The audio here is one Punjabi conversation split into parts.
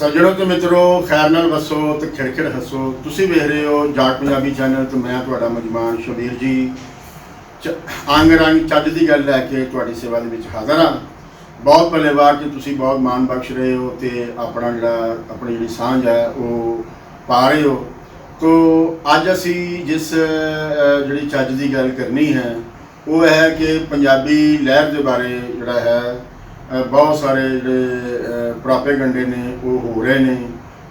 ਸੱਜਣੋ ਤੇ ਮਿੱਤਰੋ, ਖੈਰ ਨਾਲ ਵਸੋ ਤੇ ਖਿੜਖਿੜ ਹੱਸੋ। ਤੁਸੀਂ ਵੇਖ ਰਹੇ ਹੋ ਜਾਟ ਪੰਜਾਬੀ ਚੈਨਲ ਤੇ ਮੈਂ ਤੁਹਾਡਾ ਮਜਮਾਨ ਸ਼ਬੀਰ ਜੀ। ਚ- ਅੰਗ ਰੰਗ ਚੱਜ ਦੀ ਗੱਲ ਲੈ ਕੇ ਤੁਹਾਡੀ ਸੇਵਾ ਦੇ ਵਿੱਚ ਹਾਜ਼ਰ ਹਾਂ। ਬਹੁਤ ਭਲੇਵਾਰ ਕਿ ਤੁਸੀਂ ਬਹੁਤ ਮਾਣ ਬਖਸ਼ ਰਹੇ ਹੋ ਤੇ ਆਪਣਾ ਜਿਹੜਾ, ਆਪਣੀ ਜਿਹੜੀ ਸਾਂਝ ਹੈ ਉਹ ਪਾ ਰਹੇ ਹੋ। ਤੋ ਅੱਜ ਅਸੀਂ ਜਿਸ ਜਿਹੜੀ ਚੱਜ ਦੀ ਗੱਲ ਕਰਨੀ ਹੈ, ਉਹ ਹੈ ਕਿ ਪੰਜਾਬੀ ਲਹਿਰ ਦੇ ਬਾਰੇ ਜਿਹੜਾ ਹੈ ਬਹੁਤ ਸਾਰੇ ਜਿਹੜੇ ਪ੍ਰਾਪੇਗੰਡੇ ਨੇ ਉਹ ਹੋ ਰਹੇ ਨੇ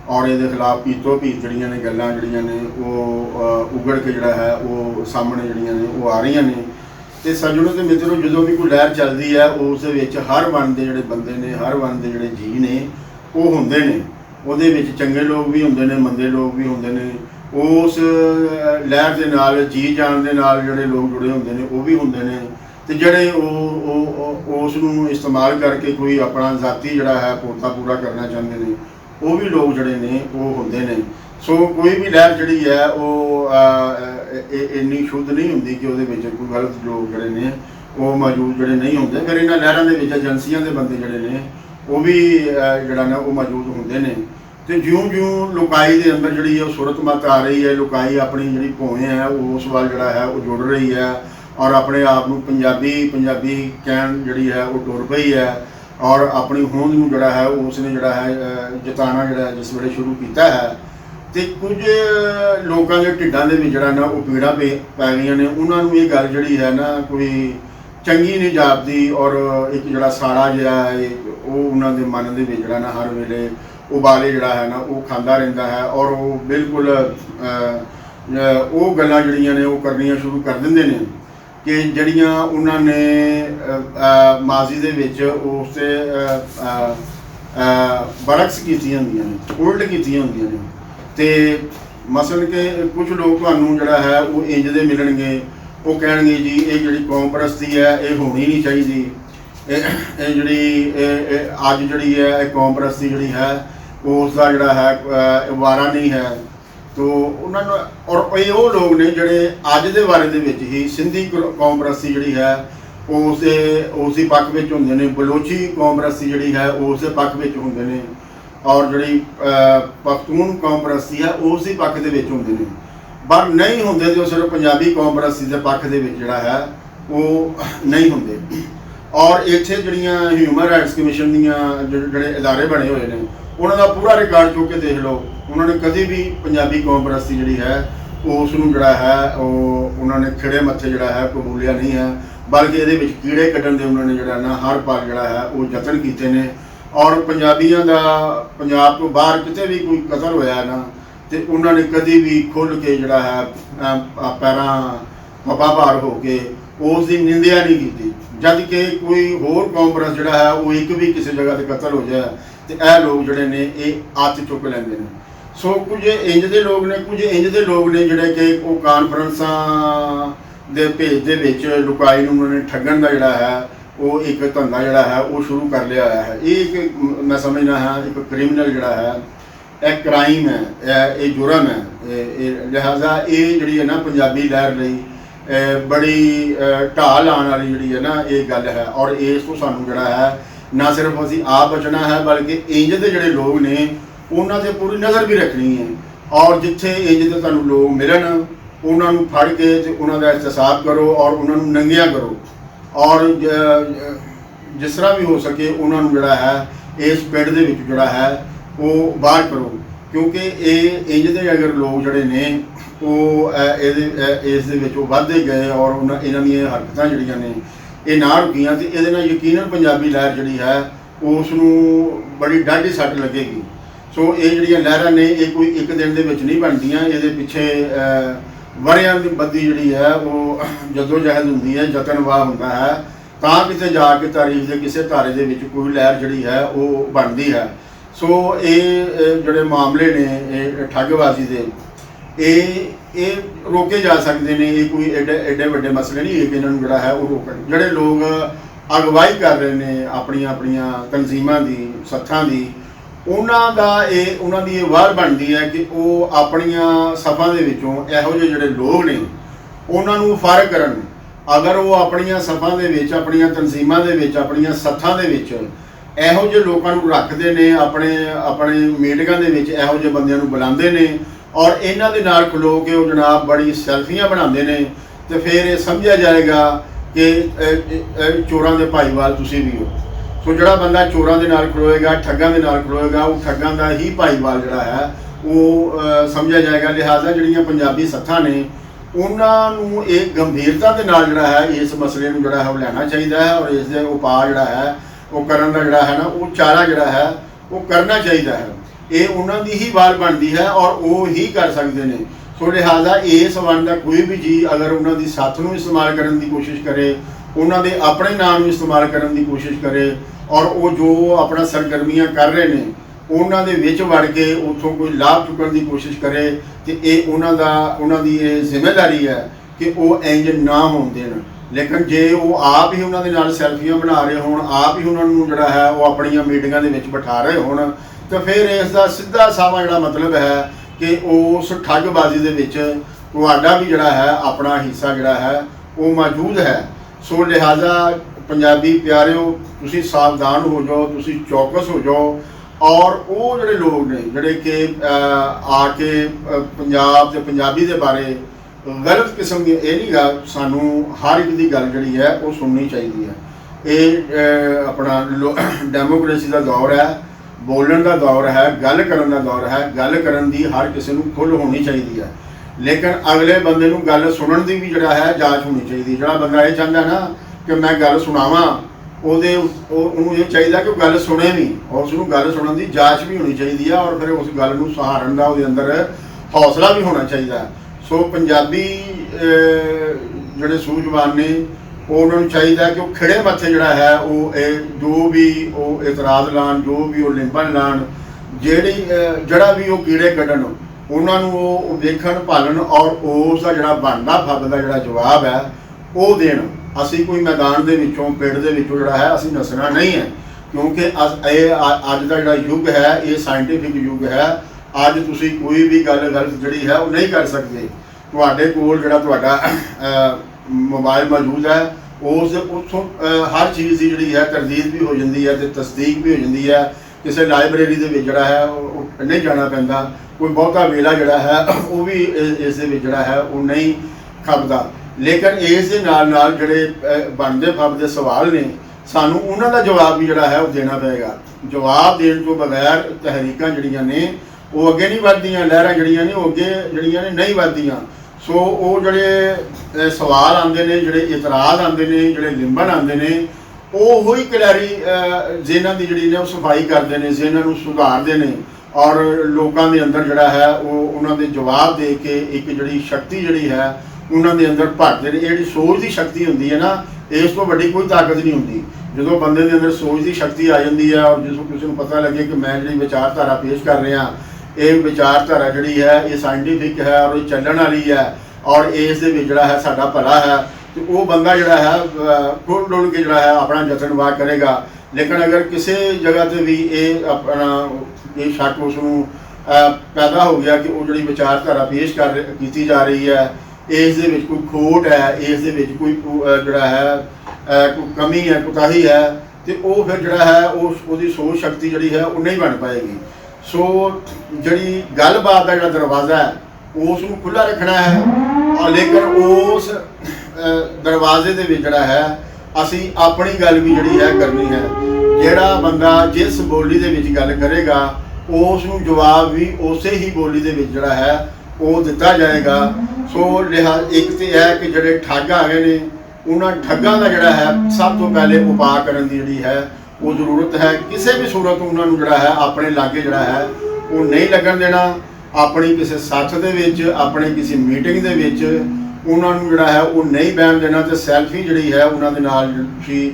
ਔਰ ਇਹਦੇ ਖਿਲਾਫ ਪੀਤੋ ਪੀਤ ਜਿਹੜੀਆਂ ਨੇ ਗੱਲਾਂ ਜਿਹੜੀਆਂ ਨੇ ਉਹ ਅ, ਉਗੜ ਕੇ ਜਿਹੜਾ ਹੈ ਉਹ ਸਾਹਮਣੇ ਜਿਹੜੀਆਂ ਨੇ ਉਹ ਆ ਰਹੀਆਂ ਨੇ। ਤੇ ਸੱਜਣੋ ਤੇ ਮਿੱਤਰੋ ਜਦੋਂ ਵੀ ਕੋਈ ਲਹਿਰ ਚੱਲਦੀ ਹੈ ਉਸ ਦੇ ਵਿੱਚ ਹਰ ਵਨ ਦੇ ਜਿਹੜੇ ਬੰਦੇ ਨੇ ਹਰ ਵਨ ਦੇ ਜਿਹੜੇ ਜੀ ਨੇ ਉਹ ਹੁੰਦੇ ਨੇ। ਉਹਦੇ ਵਿੱਚ ਚੰਗੇ ਲੋਕ ਵੀ ਹੁੰਦੇ ਨੇ ਮੰਦੇ ਲੋਕ ਵੀ ਹੁੰਦੇ ਨੇ। ਉਸ ਲਹਿਰ ਦੇ ਨਾਲ ਜੀ ਜਾਣ ਦੇ ਨਾਲ ਜਿਹੜੇ ਲੋਕ ਜੁੜੇ ਹੁੰਦੇ ਨੇ ਉਹ ਵੀ ਹੁੰਦੇ ਨੇ। ਤੇ ਜਿਹੜੇ ਉਹ, ਉਹ- ਉਸ ਨੂੰ ਇਸਤੇਮਾਲ ਕਰਕੇ ਕੋਈ ਆਪਣਾ ਜ਼ਾਤੀ ਜਿਹੜਾ ਹੈ, ਪੋਤਾ ਪੂਰਾ ਕਰਨਾ ਚਾਹੁੰਦੇ ਨੇ, ਉਹ ਵੀ ਲੋਕ ਜਿਹੜੇ ਨੇ, ਉਹ ਹੁੰਦੇ ਨੇ। ਸੋ ਕੋਈ ਵੀ ਲਹਿਰ ਜਿਹੜੀ ਹੈ, ਉਹ ਇੰਨੀ ਸ਼ੁੱਧ ਨਹੀਂ ਹੁੰਦੀ ਕਿ ਉਹਦੇ ਵਿੱਚ ਕੋਈ ਗਲਤ ਲੋਕ ਜਿਹੜੇ ਨੇ, ਉਹ ਮੌਜੂਦ ਜਿਹੜੇ ਨਹੀਂ ਹੁੰਦੇ। ਫਿਰ ਇਹਨਾਂ ਲਹਿਰਾਂ ਦੇ ਵਿੱਚ ਏਜੰਸੀਆਂ ਦੇ ਬੰਦੇ ਜਿਹੜੇ ਨੇ, ਉਹ ਵੀ ਜਿਹੜਾ ਨਾ, ਉਹ ਮੌਜੂਦ ਹੁੰਦੇ ਨੇ। ਤੇ ਜਿਉਂ-ਜਿਉਂ ਲੋਕਾਈ ਦੇ ਅੰਦਰ ਜਿਹੜੀ ਹੈ ਉਹ ਸੁਰਤ ਮਤ ਆ ਰਹੀ ਹੈ, ਲੋਕਾਈ ਆਪਣੀ ਜਿਹੜੀ ਭੋਏ ਹੈ, ਉਹ ਉਸ ਵੱਲ ਜਿਹੜਾ ਹੈ, ਉਹ ਜੁੜ ਰਹੀ ਹੈ। ਔਰ ਆਪਣੇ ਆਪ ਨੂੰ ਪੰਜਾਬੀ ਪੰਜਾਬੀ ਕਹਿਣ ਜਿਹੜੀ ਹੈ ਉਹ ਟੁਰ ਪਈ ਹੈ। ਔਰ ਆਪਣੀ ਹੋਂਦ ਨੂੰ ਜਿਹੜਾ ਹੈ ਉਹ ਉਸਨੇ ਜਿਹੜਾ ਹੈ ਅ, ਜਤਾਉਣਾ ਜਿਹੜਾ ਜਿਸ ਵੇਲੇ ਸ਼ੁਰੂ ਕੀਤਾ ਹੈ। ਤੇ ਕੁਝ ਲੋਕਾਂ ਦੇ ਢਿੱਡਾਂ ਦੇ ਵਿੱਚ ਜਿਹੜਾ ਨਾ ਉਹ ਪੀੜਾ ਪੈ ਪੈ ਗਈਆਂ ਨੇ। ਉਹਨਾਂ ਨੂੰ ਇਹ ਗੱਲ ਜਿਹੜੀ ਹੈ ਨਾ ਕੋਈ ਚੰਗੀ ਨਹੀਂ ਜਾਪਦੀ। ਔਰ ਇੱਕ ਜਿਹੜਾ ਸਾੜਾ ਜਿਹਾ ਹੈ ਉਹ ਉਹਨਾਂ ਦੇ ਮਨ ਦੇ ਵਿੱਚ ਜਿਹੜਾ ਨਾ ਹਰ ਵੇਲੇ ਉਬਾਲੇ ਜਿਹੜਾ ਹੈ ਨਾ ਉਹ ਖਾਂਦਾ ਰਹਿੰਦਾ ਹੈ। ਔਰ ਉਹ ਬਿਲਕੁਲ ਉਹ ਗੱਲਾਂ ਜਿਹੜੀਆਂ ਨੇ ਉਹ ਕਰਨੀਆਂ ਸ਼ੁਰੂ ਕਰ ਦਿੰਦੇ ਨੇ। ਕਿ ਜਿਹੜੀਆਂ ਉਹਨਾਂ ਨੇ ਮਾਜ਼ੀ ਦੇ ਵਿੱਚ ਉਸ ਤੇ ਅ, ਬਰਕਸ ਕੀਤੀਆਂ ਹੁੰਦੀਆਂ ਨੇ ਉਲਟ ਕੀਤੀਆਂ ਹੁੰਦੀਆਂ ਨੇ। ਤੇ ਮਸਲ ਕਿ ਕੁਝ ਲੋਕ ਤੁਹਾਨੂੰ ਜਿਹੜਾ ਹੈ ਉਹ ਇੰਜ ਦੇ ਮਿਲਣਗੇ ਉਹ ਕਹਿਣਗੇ ਜੀ ਇਹ ਜਿਹੜੀ ਕੌਮ ਪ੍ਰਸਤੀ ਹੈ ਇਹ ਹੋਣੀ ਨਹੀਂ ਚਾਹੀਦੀ। ਇਹ ਇਹ ਜਿਹੜੀ ਅੱਜ ਜਿਹੜੀ ਹੈ ਇਹ ਕੌਮ ਪ੍ਰਸਤੀ ਜਿਹੜੀ ਹੈ ਉਸ ਦਾ ਜਿਹੜਾ ਹੈ ਵਾਰਾ ਨਹੀਂ ਹੈ। ਤੋ ਉਹਨਾਂ ਨੂੰ ਔਰ ਇਹ ਉਹ ਲੋਕ ਨੇ ਜਿਹੜੇ ਅੱਜ ਦੇ ਬਾਰੇ ਦੇ ਵਿੱਚ ਹੀ ਸਿੰਧੀ ਕੌ- ਕੌਮ ਜਿਹੜੀ ਹੈ, ਉਸ ਦੇ ਉਸ ਪੱਖ ਵਿੱਚ ਹੁੰਦੇ ਨੇ, ਬਲੋਚੀ ਕੌਮ ਜਿਹੜੀ ਹੈ, ਉਸ ਦੇ ਪੱਖ ਵਿੱਚ ਹੁੰਦੇ ਨੇ। ਔਰ ਜਿਹੜੀ ਪਖਤੂਨ ਕੌਮ ਹੈ, ਉਸ ਪੱਖ ਦੇ ਵਿੱਚ ਹੁੰਦੇ ਨੇ। ਪਰ ਨਹੀਂ ਹੁੰਦੇ ਤੇ ਉਹ ਸਿਰਫ ਪੰਜਾਬੀ ਕੌਮ ਦੇ ਪੱਖ ਦੇ ਵਿੱਚ ਜਿਹੜਾ ਹੈ, ਉਹ ਨਹੀਂ ਹੁੰਦੇ। ਔਰ ਇੱਥੇ ਜਿਹੜੀਆਂ ਹਿਊਮਨ ਰਾਈਟਸ ਕਮਿਸ਼ਨ ਦੀਆਂ ਜਿਹੜੇ ਜਿਹੜੇ ਅਦਾਰੇ ਬਣੇ ਹੋਏ ਨੇ, ਉਹਨਾਂ ਦਾ ਪੂਰਾ ਰਿਕਾਰਡ ਚੁੱਕ ਕੇ ਦੇਖ ਲਓ। ਉਹਨਾਂ ਨੇ ਕਦੇ ਵੀ ਪੰਜਾਬੀ ਕੌਮ ਪ੍ਰਸਤੀ ਜਿਹੜੀ ਹੈ, ਉਸ ਨੂੰ ਜਿਹੜਾ ਹੈ, ਉਹ ਉਹਨਾਂ ਨੇ ਖਿੜੇ ਮੱਥੇ ਜਿਹੜਾ ਹੈ ਕਬੂਲਿਆ ਨਹੀਂ ਹੈ। ਬਲਕਿ ਇਹਦੇ ਵਿੱਚ ਕੀੜੇ ਕੱਢਣ ਦੇ ਉਹਨਾਂ ਨੇ ਜਿਹੜਾ ਨਾ, ਹਰ ਪਲ ਜਿਹੜਾ ਹੈ, ਉਹ ਯਤਨ ਕੀਤੇ ਨੇ। ਔਰ ਪੰਜਾਬੀਆਂ ਦਾ ਪੰਜਾਬ ਤੋਂ ਬਾਹਰ ਕਿਤੇ ਵੀ ਕੋਈ ਕਤਲ ਹੋਇਆ ਨਾ, ਤੇ ਉਹਨਾਂ ਨੇ ਕਦੀ ਵੀ ਖੁੱਲ ਕੇ ਜਿਹੜਾ ਹੈ ਪੈਰਾਂ ਪਪਾ ਭਾਰ ਹੋ ਕੇ ਉਸ ਦੀ ਨਿੰਦਿਆ ਨਹੀਂ ਕੀਤੀ। ਜਦ ਕਿ ਕੋਈ ਹੋਰ ਕਾਂਗਰਸ ਜਿਹੜਾ ਹੈ, ਉਹ ਇੱਕ ਵੀ ਕਿਸੇ ਜਗ੍ਹਾ ਤੇ ਕਤਲ ਹੋ ਜਾਏ, ਤੇ ਇਹ ਲੋਕ ਜਿਹੜੇ ਨੇ, ਇਹ ਅੱਤ ਚੁੱਕ ਲੈਂਦੇ ਨੇ। ਸੋ ਕੁਝ ਇੰਜ ਦੇ ਲੋਕ ਨੇ, ਕੁਝ ਇੰਜ ਦੇ ਲੋਕ ਨੇ ਜਿਹੜੇ ਕਿ ਉਹ ਕਾਨਫਰੰਸਾਂ ਦੇ ਭੇਜ ਦੇ ਵਿੱਚ ਲੁਕਾਈ ਨੂੰ ਉਹਨਾਂ ਨੇ ਠੱਗਣ ਦਾ ਜਿਹੜਾ ਹੈ, ਉਹ ਇੱਕ ਧੰਦਾ ਜਿਹੜਾ ਹੈ, ਉਹ ਸ਼ੁਰੂ ਕਰ ਲਿਆ ਹੋਇਆ ਹੈ। ਇਹ ਇੱਕ ਮੈਂ ਸਮਝਦਾ ਹਾਂ, ਇੱਕ ਕ੍ਰਿਮੀਨਲ ਜਿਹੜਾ ਹੈ, ਇਹ ਕ੍ਰਾਈਮ ਹੈ, ਇਹ ਇਹ ਜੁਰਮ ਹੈ, ਇਹ ਲਿਹਾਜ਼ਾ ਇਹ ਜਿਹੜੀ ਹੈ ਨਾ ਪੰਜਾਬੀ ਲਹਿਰ ਲਈ ਬੜੀ ਅਹ ਢਾਹ ਲਾਉਣ ਵਾਲੀ ਜਿਹੜੀ ਹੈ ਨਾ ਇਹ ਗੱਲ ਹੈ। ਔਰ ਇਸ ਤੋਂ ਸਾਨੂੰ ਜਿਹੜਾ ਹੈ, ਨਾ ਸਿਰਫ ਅਸੀਂ ਆਪ ਬਚਣਾ ਹੈ, ਬਲਕਿ ਇੰਜ ਦੇ ਜਿਹੜੇ ਲੋਕ ਨੇ ਉਹਨਾਂ ਤੇ ਪੂਰੀ ਨਜ਼ਰ ਵੀ ਰੱਖਣੀ ਹੈ। ਔਰ ਜਿੱਥੇ ਇੰਜ ਦੇ ਤੁਹਾਨੂੰ ਲੋਕ ਮਿਲਣ, ਉਹਨਾਂ ਨੂੰ ਫੜ ਕੇ ਤੇ ਉਹਨਾਂ ਦਾ ਇਹਤਸਾਬ ਕਰੋ ਔਰ ਉਹਨਾਂ ਨੂੰ ਨੰਗਿਆ ਕਰੋ। ਔਰ ਜਿਸ ਤਰ੍ਹਾਂ ਵੀ ਹੋ ਸਕੇ ਉਹਨਾਂ ਨੂੰ ਜਿਹੜਾ ਹੈ, ਇਸ ਪਿੰਡ ਦੇ ਵਿੱਚ ਜਿਹੜਾ ਹੈ, ਉਹ ਬਾਹਰ ਕਰੋ। ਕਿਉਂਕਿ ਇਹ ਇੰਜ ਦੇ ਅਗਰ ਲੋਕ ਜਿਹੜੇ ਨੇ, ਉਹ ਇਹਦੇ ਇਸ ਦੇ ਵਿੱਚ ਉਹ ਵੱਧਦੇ ਗਏ ਔਰ ਉਹਨਾਂ, ਇਹਨਾਂ ਦੀਆਂ ਹਰਕਤਾਂ ਜਿਹੜੀਆਂ ਨੇ, ਇਹ ਨਾ ਰੁਕੀਆਂ ਤੇ ਇਹਦੇ ਨਾਲ ਯਕੀਨਨ ਪੰਜਾਬੀ ਲਹਿਰ ਜਿਹੜੀ ਹੈ, ਉਸ ਨੂੰ ਬੜੀ ਡਾਢੀ ਸੱਟ ਲੱਗੇਗੀ। ਸੋ ਇਹ ਜਿਹੜੀਆਂ ਲਹਿਰਾਂ ਨੇ ਇਹ ਕੋਈ ਇੱਕ ਦਿਨ ਦੇ ਵਿੱਚ ਨਹੀਂ ਬਣਦੀਆਂ। ਇਹਦੇ ਪਿੱਛੇ ਅ, ਵਰਿਆਂ ਦੀ ਬੱਦੀ ਜਿਹੜੀ ਹੈ ਉਹ ਜਦੋਂ ਜਹਿਦ ਹੁੰਦੀ ਹੈ ਯਤਨਵਾਹ ਹੁੰਦਾ ਹੈ। ਤਾਂ ਕਿਤੇ ਜਾ ਕੇ ਤਾਰੀਖ ਦੇ ਕਿਸੇ ਧਾਰੇ ਦੇ ਵਿੱਚ ਕੋਈ ਲਹਿਰ ਜਿਹੜੀ ਹੈ ਉਹ ਬਣਦੀ ਹੈ। ਸੋ ਇਹ ਜਿਹੜੇ ਮਾਮਲੇ ਨੇ ਇਹ ਠੱਗਬਾਜ਼ੀ ਦੇ ਇਹ ਇਹ ਰੋਕੇ ਜਾ ਸਕਦੇ ਨੇ। ਇਹ ਕੋਈ ਐਡੇ ਐਡੇ ਵੱਡੇ ਮਸਲੇ ਨਹੀਂ ਹੈ ਕਿ ਇਹਨਾਂ ਨੂੰ ਜਿਹੜਾ ਹੈ ਉਹ ਰੋਕਣ। ਜਿਹੜੇ ਲੋਕ ਅਗਵਾਈ ਕਰ ਰਹੇ ਨੇ ਆਪਣੀਆਂ ਆਪਣੀਆਂ ਤਨਜ਼ੀਮਾਂ ਦੀ ਸੱਥਾਂ ਦੀ ਉਹਨਾਂ ਦਾ ਇਹ, ਉਹਨਾਂ ਦੀ ਇਹ ਵਾਰ ਬਣਦੀ ਹੈ ਕਿ ਉਹ ਆਪਣੀਆਂ ਸਫਾਂ ਦੇ ਵਿੱਚੋਂ ਇਹੋ ਜਿਹੇ ਜਿਹੜੇ ਲੋਕ ਨੇ, ਉਹਨਾਂ ਨੂੰ ਫ਼ਰਕ ਕਰਨ। ਅਗਰ ਉਹ ਆਪਣੀਆਂ ਸਫਾਂ ਦੇ ਵਿੱਚ, ਆਪਣੀਆਂ ਤਨਜ਼ੀਮਾਂ ਦੇ ਵਿੱਚ, ਆਪਣੀਆਂ ਸੱਥਾਂ ਦੇ ਵਿੱਚ ਇਹੋ ਜਿਹੇ ਲੋਕਾਂ ਨੂੰ ਰੱਖਦੇ ਨੇ, ਆਪਣੇ ਆਪਣੇ ਮੀਟਿੰਗਾਂ ਦੇ ਵਿੱਚ ਇਹੋ ਜਿਹੇ ਬੰਦਿਆਂ ਨੂੰ ਬੁਲਾਉਂਦੇ ਨੇ ਔਰ ਇਹਨਾਂ ਦੇ ਨਾਲ ਖਲੋ ਕੇ ਉਹ ਜਨਾਬ ਬੜੀ ਸੈਲਫੀਆਂ ਬਣਾਉਂਦੇ ਨੇ ਤੇ ਫਿਰ ਇਹ ਸਮਝਿਆ ਜਾਏਗਾ ਕਿ ਚੋਰਾਂ ਦੇ ਭਾਈਵਾਲ ਤੁਸੀਂ ਵੀ ਹੋ। ਉਹ ਜਿਹੜਾ ਬੰਦਾ ਚੋਰਾਂ ਦੇ ਨਾਲ ਖਲੋਏਗਾ ਠੱਗਾਂ ਦੇ ਨਾਲ ਖਲੋਏਗਾ ਉਹ ਠੱਗਾਂ ਦਾ ਹੀ ਭਾਈਵਾਲ ਜਿਹੜਾ ਹੈ, ਉਹ ਸਮਝਿਆ ਜਾਏਗਾ। ਲਿਹਾਜ਼ਾ ਜਿਹੜੀਆਂ ਪੰਜਾਬੀ ਸੱਥਾਂ ਨੇ, ਉਹਨਾਂ ਨੂੰ ਇਹ ਗੰਭੀਰਤਾ ਦੇ ਨਾਲ ਜਿਹੜਾ ਹੈ, ਇਸ ਮਸਲੇ ਨੂੰ ਜਿਹੜਾ ਹੈ, ਉਹ ਲੈਣਾ ਚਾਹੀਦਾ ਹੈ ਔਰ ਇਸ ਦੇ ਉਪਾਅ ਜਿਹੜਾ ਹੈ, ਉਹ ਕਰਨ ਦਾ ਜਿਹੜਾ ਹੈ ਨਾ, ਉਹ ਚਾਰਾ ਜਿਹੜਾ ਹੈ, ਉਹ ਕਰਨਾ ਚਾਹੀਦਾ ਹੈ। ਇਹ ਉਹਨਾਂ ਦੀ ਹੀ ਵਾਰ ਬਣਦੀ ਹੈ ਔਰ ਉਹ ਹੀ ਕਰ ਸਕਦੇ ਨੇ। ਸੋ ਲਿਹਾਜ਼ਾ ਇਸ ਵੰਡ ਦਾ ਕੋਈ ਵੀ ਜੀ ਅਗਰ ਉਹਨਾਂ ਦੀ ਸੱਥ ਨੂੰ ਇਸਤੇਮਾਲ ਕਰਨ ਦੀ ਕੋਸ਼ਿਸ਼ ਕਰੇ ਉਹਨਾਂ ਦੇ ਆਪਣੇ ਨਾਮ ਨੂੰ ਇਸਤੇਮਾਲ ਕਰਨ ਦੀ ਕੋਸ਼ਿਸ਼ ਕਰੇ ਔਰ ਉਹ ਜੋ ਆਪਣਾ ਸਰਗਰਮੀਆਂ ਕਰ ਰਹੇ ਨੇ, ਉਹਨਾਂ ਦੇ ਵਿੱਚ ਵੜ ਕੇ ਉੱਥੋਂ ਕੋਈ ਲਾਭ ਚੁੱਕਣ ਦੀ ਕੋਸ਼ਿਸ਼ ਕਰੇ ਤੇ ਇਹ ਉਹਨਾਂ ਦਾ, ਉਹਨਾਂ ਦੀ ਇਹ ਜ਼ਿੰਮੇਵਾਰੀ ਹੈ ਕਿ ਉਹ ਇੰਜ ਨਾ ਹੋਣ ਦੇਣ। ਲੇਕਿਨ ਜੇ ਉਹ ਆਪ ਹੀ ਉਹਨਾਂ ਦੇ ਨਾਲ ਸੈਲਫੀਆਂ ਬਣਾ ਰਹੇ ਹੋਣ, ਆਪ ਹੀ ਉਹਨਾਂ ਨੂੰ ਜਿਹੜਾ ਹੈ ਉਹ ਆਪਣੀਆਂ ਮੀਟਿੰਗਾਂ ਦੇ ਵਿੱਚ ਬਿਠਾ ਰਹੇ ਹੋਣ, ਤਾਂ ਫਿਰ ਇਸ ਦਾ ਸਿੱਧਾ ਸਾਵਾ ਜਿਹੜਾ ਮਤਲਬ ਹੈ ਕਿ ਉਸ ਠੱਗਬਾਜ਼ੀ ਦੇ ਵਿੱਚ ਤੁਹਾਡਾ ਵੀ ਜਿਹੜਾ ਹੈ ਆਪਣਾ ਹਿੱਸਾ ਜਿਹੜਾ ਹੈ ਉਹ ਮੌਜੂਦ ਹੈ। ਸੋ ਲਿਹਾਜ਼ਾ ਪੰਜਾਬੀ ਪਿਆਰਿਓ, ਤੁਸੀਂ ਸਾਵਧਾਨ ਹੋ ਜਾਓ, ਤੁਸੀਂ ਚੌਕਸ ਹੋ ਜਾਓ ਔਰ ਉਹ ਜਿਹੜੇ ਲੋਕ ਨੇ, ਜਿਹੜੇ ਕਿ ਆ ਕੇ ਪੰਜਾਬ ਤੇ ਪੰਜਾਬੀ ਦੇ ਬਾਰੇ ਗਲਤ ਕਿਸਮ ਦੀ ਇਹ ਨਹੀਂ ਗਾ ਸਾਨੂੰ ਹਰ ਇੱਕ ਦੀ ਗੱਲ ਜਿਹੜੀ ਹੈ, ਉਹ ਸੁਣਨੀ ਚਾਹੀਦੀ ਹੈ। ਇਹ ਆਪਣਾ ਲੋ- ਡੈਮੋਕ੍ਰੇਸੀ ਦਾ ਦੌਰ ਹੈ, ਬੋਲਣ ਦਾ ਦੌਰ ਹੈ, ਗੱਲ ਕਰਨ ਦਾ ਦੌਰ ਹੈ, ਗੱਲ ਕਰਨ ਦੀ ਹਰ ਕਿਸੇ ਨੂੰ ਖੁੱਲ੍ਹ ਹੋਣੀ ਚਾਹੀਦੀ ਹੈ। ਲੇਕਿਨ ਅਗਲੇ ਬੰਦੇ ਨੂੰ ਗੱਲ ਸੁਣਨ ਦੀ ਵੀ ਜਿਹੜਾ ਹੈ ਜਾਂਚ ਹੋਣੀ ਚਾਹੀਦੀ। ਜਿਹੜਾ ਬੰਦਾ ਇਹ ਚਾਹੁੰਦਾ ਨਾ ਕਿ ਮੈਂ ਗੱਲ ਸੁਣਾਵਾਂ ਉਹਦੇ ਉਹ- ਉਹਨੂੰ ਇਹ ਚਾਹੀਦਾ ਕਿ ਉਹ ਗੱਲ ਸੁਣੇ ਵੀ ਔਰ ਉਸ ਨੂੰ ਗੱਲ ਸੁਣਨ ਦੀ ਜਾਂਚ ਵੀ ਹੋਣੀ ਚਾਹੀਦੀ ਹੈ ਔਰ ਫਿਰ ਉਸ ਗੱਲ ਨੂੰ ਸਹਾਰਨ ਦਾ ਉਹਦੇ ਅੰਦਰ ਹੌਸਲਾ ਵੀ ਹੋਣਾ ਚਾਹੀਦਾ। ਸੋ ਪੰਜਾਬੀ ਅਹ, ਜਿਹੜੇ ਸੂਝਵਾਨ ਨੇ ਉਹ ਉਹਨਾਂ ਨੂੰ ਚਾਹੀਦਾ ਕਿ ਉਹ ਖੜੇ ਮੱਥੇ ਜਿਹੜਾ ਹੈ ਉਹ ਇਹ ਜੋ ਵੀ ਉਹ ਇਤਰਾਜ਼ ਲਾਣ ਜੋ ਵੀ ਉਹ ਲਿੰਬਨ ਲਾਣ ਜਿਹੜੀ ਜਿਹੜਾ ਵੀ ਉਹ ਕੀੜੇ ਕੱਢਣ ਉਹਨਾਂ ਨੂੰ ਉਹ ਵੇਖਣ ਭਾਲਣ ਔਰ ਉਸ ਦਾ ਜਿਹੜਾ ਬਣਦਾ ਫੱਬ ਦਾ ਜਿਹੜਾ ਜਵਾਬ ਹੈ ਉਹ ਦੇਣ। ਅਸੀਂ ਕੋਈ ਮੈਦਾਨ ਦੇ ਵਿੱਚੋਂ ਪਿੰਡ ਦੇ ਵਿੱਚੋਂ ਜਿਹੜਾ ਹੈ ਅਸੀਂ ਨਸਣਾ ਨਹੀਂ ਹੈ। ਕਿਉਂਕਿ ਅਸ- ਇਹ ਅੱਜ ਦਾ ਜਿਹੜਾ ਯੁੱਗ ਹੈ ਇਹ ਸਾਇੰਟੀਫਿਕ ਯੁੱਗ ਹੈ। ਅੱਜ ਤੁਸੀਂ ਕੋਈ ਵੀ ਗੱਲ ਗਲਤ ਜਿਹੜੀ ਹੈ ਉਹ ਨਹੀਂ ਕਰ ਸਕਦੇ। ਤੁਹਾਡੇ ਕੋਲ ਜਿਹੜਾ ਤੁਹਾਡਾ ਅਹ, ਮੋਬਾਈਲ ਮੌਜੂਦ ਹੈ ਉਸ ਉੱਥੋਂ ਹਰ ਚੀਜ਼ ਦੀ ਜਿਹੜੀ ਹੈ ਤਰਦੀਦ ਵੀ ਹੋ ਜਾਂਦੀ ਹੈ ਤੇ ਤਸਦੀਕ ਵੀ ਹੋ ਜਾਂਦੀ ਹੈ। ਕਿਸੇ ਲਾਇਬ੍ਰੇਰੀ ਦੇ ਵਿੱਚ ਜਿਹੜਾ ਹੈ, ਉਹ ਨਹੀਂ ਜਾਣਾ ਪੈਂਦਾ। ਕੋਈ ਬਹੁਤਾ ਵੇਲਾ ਜਿਹੜਾ ਹੈ, ਉਹ ਵੀ ਇਸ ਇਸ ਦੇ ਵਿੱਚ ਜਿਹੜਾ ਹੈ, ਉਹ ਨਹੀਂ ਖਪਦਾ। ਲੇਕਿਨ ਇਸ ਦੇ ਨਾਲ ਨਾਲ ਜਿਹੜੇ ਬਣਦੇ ਫੱਬਦੇ ਸਵਾਲ ਨੇ, ਸਾਨੂੰ ਉਹਨਾਂ ਦਾ ਜਵਾਬ ਵੀ ਜਿਹੜਾ ਹੈ, ਉਹ ਦੇਣਾ ਪਏਗਾ। ਜਵਾਬ ਦੇਣ ਤੋਂ ਬਗੈਰ ਤਹਿਰੀਕਾਂ ਜਿਹੜੀਆਂ ਨੇ, ਉਹ ਅੱਗੇ ਨਹੀਂ ਵੱਧਦੀਆਂ, ਲਹਿਰਾਂ ਜਿਹੜੀਆਂ ਨੇ, ਉਹ ਅੱਗੇ ਜਿਹੜੀਆਂ ਨੇ, ਨਹੀਂ ਵੱਧਦੀਆਂ। ਸੋ ਉਹ ਜਿਹੜੇ ਸਵਾਲ ਆਉਂਦੇ ਨੇ, ਜਿਹੜੇ ਇਤਰਾਜ਼ ਆਉਂਦੇ ਨੇ, ਜਿਹੜੇ ਲਿੰਬਣ ਆਉਂਦੇ ਨੇ ਉਹ ਹੀ ਕਲੈਰੀ ਜ਼ਿਹਨਾਂ ਦੀ ਜਿਹੜੀ ਨੇ ਉਹ ਸਫ਼ਾਈ ਕਰਦੇ ਨੇ, ਜ਼ਿਹਨਾਂ ਨੂੰ ਸੁਧਾਰਦੇ ਨੇ ਔਰ ਲੋਕਾਂ ਦੇ ਅੰਦਰ ਜਿਹੜਾ ਹੈ ਉਹ ਉਹਨਾਂ ਦੇ ਜਵਾਬ ਦੇ ਕੇ ਇੱਕ ਜਿਹੜੀ ਸ਼ਕਤੀ ਜਿਹੜੀ ਹੈ ਉਹਨਾਂ ਦੇ ਅੰਦਰ ਭਰਦੇ ਨੇ। ਇਹ ਜਿਹੜੀ ਸੋਚ ਦੀ ਸ਼ਕਤੀ ਹੁੰਦੀ ਹੈ ਨਾ, ਇਸ ਤੋਂ ਵੱਡੀ ਕੋਈ ਤਾਕਤ ਨਹੀਂ ਹੁੰਦੀ। ਜਦੋਂ ਬੰਦੇ ਦੇ ਅੰਦਰ ਸੋਚ ਦੀ ਸ਼ਕਤੀ ਆ ਜਾਂਦੀ ਹੈ ਔਰ ਜਿਸ ਨੂੰ ਕਿਸੇ ਨੂੰ ਪਤਾ ਲੱਗੇ ਕਿ ਮੈਂ ਜਿਹੜੀ ਵਿਚਾਰਧਾਰਾ ਪੇਸ਼ ਕਰ ਰਿਹਾ, ਇਹ ਵਿਚਾਰਧਾਰਾ ਜਿਹੜੀ ਹੈ, ਇਹ ਸਾਇੰਟੀਫਿਕ ਹੈ ਔਰ ਇਹ ਚੱਲਣ ਵਾਲੀ ਹੈ ਔਰ ਇਸ ਦੇ ਵਿੱਚ ਜਿਹੜਾ ਹੈ ਸਾਡਾ ਭਲਾ ਹੈ ਤੇ ਉਹ ਬੰਦਾ ਜਿਹੜਾ ਹੈ ਖੁੱਲ ਡੁੱਲ ਕੇ ਜਿਹੜਾ ਹੈ ਆਪਣਾ ਯਤਨਵਾਦ ਕਰੇਗਾ। ਲੇਕਿਨ ਅਗਰ ਕਿਸੇ ਜਗ੍ਹਾ ਤੇ ਵੀ ਇਹ ਆਪਣਾ, ਇਹ ਸ਼ੱਕ ਉਸ ਨੂੰ ਪੈਦਾ ਹੋ ਗਿਆ ਕਿ ਉਹ ਜਿਹੜੀ ਵਿਚਾਰਧਾਰਾ ਪੇਸ਼ ਕਰ ਕੀਤੀ ਜਾ ਰਹੀ ਹੈ, ਇਸ ਦੇ ਵਿੱਚ ਕੋਈ ਖੋਟ ਹੈ, ਇਸ ਦੇ ਵਿੱਚ ਕੋਈ ਜਿਹੜਾ ਹੈ ਕੋਈ ਕਮੀ ਹੈ ਕੁਤਾਹੀ ਹੈ, ਤੇ ਉਹ ਫਿਰ ਜਿਹੜਾ ਹੈ, ਉਸ, ਉਹਦੀ ਸੋਚ ਸ਼ਕਤੀ ਜਿਹੜੀ ਹੈ, ਉਹ ਨਹੀਂ ਬਣ ਪਾਏਗੀ। ਸੋ ਜਿਹੜੀ ਗੱਲਬਾਤ ਦਾ ਜਿਹੜਾ ਦਰਵਾਜ਼ਾ ਹੈ, ਉਸ ਨੂੰ ਖੁੱਲਾ ਰੱਖਣਾ ਹੈ ਲੇਕਿਨ ਉਸ ਦਰਵਾਜ਼ੇ ਦੇ ਵਿੱਚ ਜਿਹੜਾ ਹੈ, ਅਸੀਂ ਆਪਣੀ ਗੱਲ ਵੀ ਜਿਹੜੀ ਹੈ ਕਰਨੀ ਹੈ। ਜਿਹੜਾ ਬੰਦਾ ਜਿਸ ਬੋਲੀ ਦੇ ਵਿੱਚ ਗੱਲ ਕਰੇਗਾ, ਉਸ ਨੂੰ ਜਵਾਬ ਵੀ ਉਸੇ ਹੀ ਬੋਲੀ ਦੇ ਵਿੱਚ ਜਿਹੜਾ ਹੈ, ਉਹ ਦਿੱਤਾ ਜਾਏਗਾ। ਸੋ ਲਿਹਾ, ਇੱਕ ਤੇ ਇਹ ਹੈ ਕਿ ਜਿਹੜੇ ਠੱਗ ਆ ਗਏ ਨੇ, ਉਹਨਾਂ ਠੱਗਾਂ ਦਾ ਜਿਹੜਾ ਹੈ ਸਭ ਤੋਂ ਪਹਿਲੇ ਉਪਾਅ ਕਰਨ ਦੀ ਜਿਹੜੀ ਹੈ, ਉਹ ਜ਼ਰੂਰਤ ਹੈ। ਕਿਸੇ ਵੀ ਸੂਰਤ ਉਹਨਾਂ ਨੂੰ ਜਿਹੜਾ ਹੈ, ਆਪਣੇ ਲਾਗੇ ਜਿਹੜਾ ਹੈ, ਉਹ ਨਹੀਂ ਲੱਗਣ ਦੇਣਾ। ਆਪਣੀ ਕਿਸੇ ਸਾਥ ਦੇ ਵਿੱਚ, ਆਪਣੇ ਕਿਸੇ ਮੀਟਿੰਗ ਦੇ ਵਿੱਚ ਉਹਨਾਂ ਨੂੰ ਜਿਹੜਾ ਹੈ ਉਹ ਨਹੀਂ ਬਹਿਣ ਦੇਣਾ ਤੇ ਸੈਲਫੀ ਜਿਹੜੀ ਹੈ ਉਹਨਾਂ ਦੇ ਨਾਲ ਤੁਸੀਂ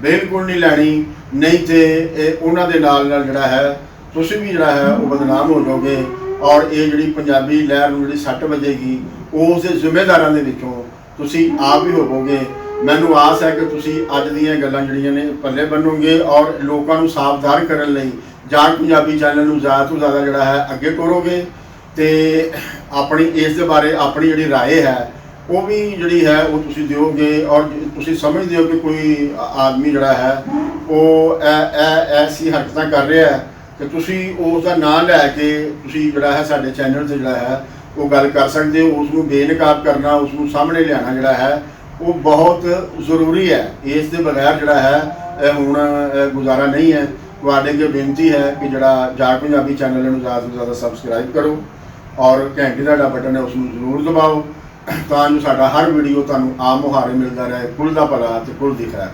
ਬਿਲਕੁਲ ਨਹੀਂ ਲੈਣੀ ਨਹੀਂ ਤੇ ਇਹ ਉਹਨਾਂ ਦੇ ਨਾਲ ਨਾਲ ਜਿਹੜਾ ਹੈ ਤੁਸੀਂ ਵੀ ਜਿਹੜਾ ਹੈ ਉਹ ਬਦਨਾਮ ਹੋ ਜਾਓਗੇ ਔਰ ਇਹ ਜਿਹੜੀ ਪੰਜਾਬੀ ਲਹਿਰ ਨੂੰ ਜਿਹੜੀ ਸੱਟ ਵੱਜੇਗੀ ਉਸ ਦੇ ਜ਼ਿੰਮੇਦਾਰਾਂ ਦੇ ਵਿੱਚੋਂ ਤੁਸੀਂ ਆਪ ਹੀ ਹੋਵੋਗੇ ਮੈਨੂੰ ਆਸ ਹੈ ਕਿ ਤੁਸੀਂ ਅੱਜ ਦੀਆਂ ਗੱਲਾਂ ਜਿਹੜੀਆਂ ਨੇ ਪੱਲੇ ਬੰਨੋਗੇ ਔਰ ਲੋਕਾਂ ਨੂੰ ਸਾਵਧਾਨ ਕਰਨ ਲਈ ਜਾਗ ਪੰਜਾਬੀ ਚੈਨਲ ਨੂੰ ਜ਼ਿਆਦਾ ਤੋਂ ਜ਼ਿਆਦਾ ਜਿਹੜਾ ਹੈ ਅੱਗੇ ਤੋਰੋਗੇ ਤੇ ਆਪਣੀ ਇਸ ਦੇ ਬਾਰੇ ਆਪਣੀ ਜਿਹੜੀ رائے ਹੈ ਉਹ ਵੀ ਜਿਹੜੀ ਹੈ, ਉਹ ਤੁਸੀਂ ਦਿਓਗੇ ਔਰ ਤੁਸੀਂ ਸਮਝਦੇ ਹੋ ਕਿ ਕੋਈ ਆਦਮੀ ਜਿਹੜਾ ਹੈ, ਉਹ ਐ- ਐ- ਐਸੀ ਹਰਕਤਾਂ ਕਰ ਰਿਹਾ ਹੈ ਕਿ ਤੁਸੀਂ ਉਸ ਦਾ ਨਾਂ ਲੈ ਕੇ ਤੁਸੀਂ ਜਿਹੜਾ ਹੈ, ਸਾਡੇ ਚੈਨਲ ਤੇ ਜਿਹੜਾ ਹੈ, ਉਹ ਗੱਲ ਕਰ ਸਕਦੇ ਹੋ ਉਸ ਨੂੰ ਬੇਨਕਾਬ ਕਰਨਾ ਉਸ ਨੂੰ ਸਾਹਮਣੇ ਲਿਆਉਣਾ ਜਿਹੜਾ ਹੈ, ਉਹ ਬਹੁਤ ਜ਼ਰੂਰੀ ਹੈ। ਇਸ ਦੇ ਬਗੈਰ ਜਿਹੜਾ ਹੈ, ਇਹ ਹੁਣ ਗੁਜ਼ਾਰਾ ਨਹੀਂ ਹੈ। ਤੁਹਾਡੇ ਅੱਗੇ ਬੇਨਤੀ ਹੈ ਕਿ ਜਿਹੜਾ ਜਾਟ ਪੰਜਾਬੀ ਚੈਨਲ ਨੂੰ ਜ਼ਿਆਦਾ ਤੋਂ ਜ਼ਿਆਦਾ ਸਬਸਕ੍ਰਾਈਬ ਕਰੋ ਔਰ ਘੰਟੀ ਦਾ ਜਿਹੜਾ ਬਟਨ ਹੈ ਉਸ ਨੂੰ ਜ਼ਰੂਰ ਦਬਾਓ। ਤਾਂ ਜੋ ਸਾਡਾ ਹਰ ਵੀਡੀਓ ਤੁਹਾਨੂੰ ਆਮ ਮੁਹਾਰੇ ਮਿਲਦਾ ਰਹੇ ਕੁੱਲ ਦਾ ਭਲਾ ਤੇ ਕੁੱਲ ਦੀ ਖੈਰ।